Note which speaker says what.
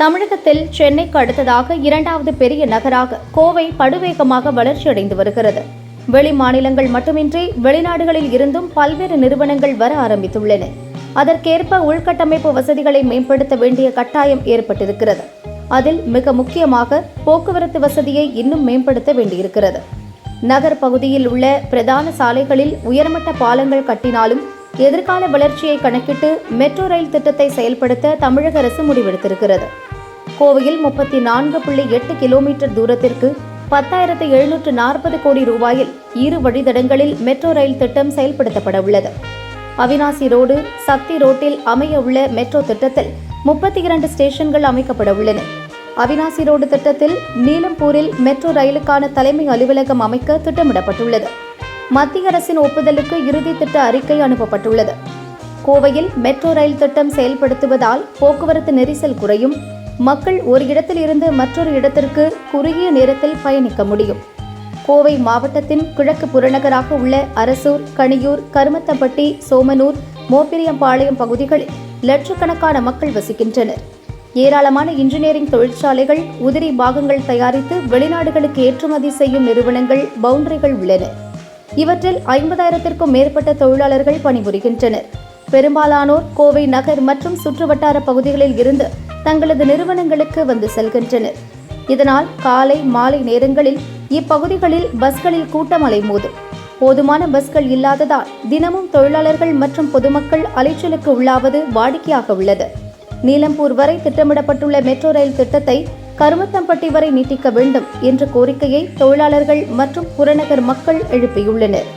Speaker 1: தமிழகத்தில் சென்னைக்கு அடுத்ததாக இரண்டாவது பெரிய நகராக கோவை படுவேகமாக வளர்ச்சியடைந்து வருகிறது. வெளி மாநிலங்கள் மட்டுமின்றி வெளிநாடுகளில் இருந்தும் பல்வேறு நிறுவனங்கள் வர ஆரம்பித்துள்ளன. அதற்கேற்ப உள்கட்டமைப்பு வசதிகளை மேம்படுத்த வேண்டிய கட்டாயம் ஏற்பட்டிருக்கிறது. அதில் மிக முக்கியமாக போக்குவரத்து வசதியை இன்னும் மேம்படுத்த வேண்டியிருக்கிறது. நகர் பகுதியில் உள்ள பிரதான சாலைகளில் உயர்மட்ட பாலங்கள் கட்டினாலும் எதிர்கால வளர்ச்சியை கணக்கிட்டு மெட்ரோ ரயில் திட்டத்தை செயல்படுத்த தமிழக அரசு முடிவெடுத்திருக்கிறது. கோவையில் முப்பத்தி நான்கு புள்ளி எட்டு கிலோமீட்டர் தூரத்திற்கு பத்தாயிரத்து எழுநூற்று நாற்பது கோடி ரூபாயில் இரு வழித்தடங்களில் மெட்ரோ ரயில் திட்டம் செயல்படுத்தப்பட உள்ளது. அவினாசி ரோடு சக்தி ரோட்டில் அமைய உள்ள மெட்ரோ திட்டத்தில் முப்பத்தி இரண்டு ஸ்டேஷன்கள் அமைக்கப்பட உள்ளன. அவினாசி ரோடு திட்டத்தில் நீலம்பூரில் மெட்ரோ ரயிலுக்கான தலைமை அலுவலகம் அமைக்க திட்டமிடப்பட்டுள்ளது. மத்திய அரசின் ஒப்புதலுக்கு இறுதி திட்ட அறிக்கை அனுப்பப்பட்டுள்ளது. கோவையில் மெட்ரோ ரயில் திட்டம் செயல்படுத்துவதால் போக்குவரத்து நெரிசல் குறையும் மக்கள் ஒரு இடத்தில் இருந்து மற்றொரு இடத்திற்கு குறுகிய நேரத்தில் பயணிக்க முடியும். கோவை மாவட்டத்தின் கிழக்கு புறநகராக உள்ள அரசூர் கணியூர் கருமத்தப்பட்டி சோமனூர் மோப்பிரியம்பாளையம் பகுதிகளில் லட்சக்கணக்கான மக்கள் வசிக்கின்றனர். ஏராளமான இன்ஜினியரிங் தொழிற்சாலைகள் உதிரி பாகங்கள் தயாரித்து வெளிநாடுகளுக்கு ஏற்றுமதி செய்யும் நிறுவனங்கள் பவுண்டரிகள் உள்ளன. இவற்றில் ஐம்பதாயிரத்திற்கும் மேற்பட்ட தொழிலாளர்கள் பணிபுரிகின்றனர். பெரும்பாலானோர் கோவை நகர் மற்றும் சுற்றுவட்டார பகுதிகளில் இருந்து தங்களது நிறுவனங்களுக்கு வந்து செல்கின்றனர். இதனால் காலை மாலை நேரங்களில் இப்பகுதிகளில் பஸ்களில் கூட்டம் அலைமோதும் போதுமான பஸ்கள் இல்லாததால் தினமும் தொழிலாளர்கள் மற்றும் பொதுமக்கள் அலைச்சலுக்கு உள்ளாவது வாடிக்கையாக உள்ளது. நீலம்பூர் வரை திட்டமிடப்பட்டுள்ள மெட்ரோ ரயில் திட்டத்தை கருமத்தம்பட்டி வரை நீட்டிக்க வேண்டும் என்ற கோரிக்கையை தொழிலாளர்கள் மற்றும் புறநகர் மக்கள் எழுப்பியுள்ளனர்.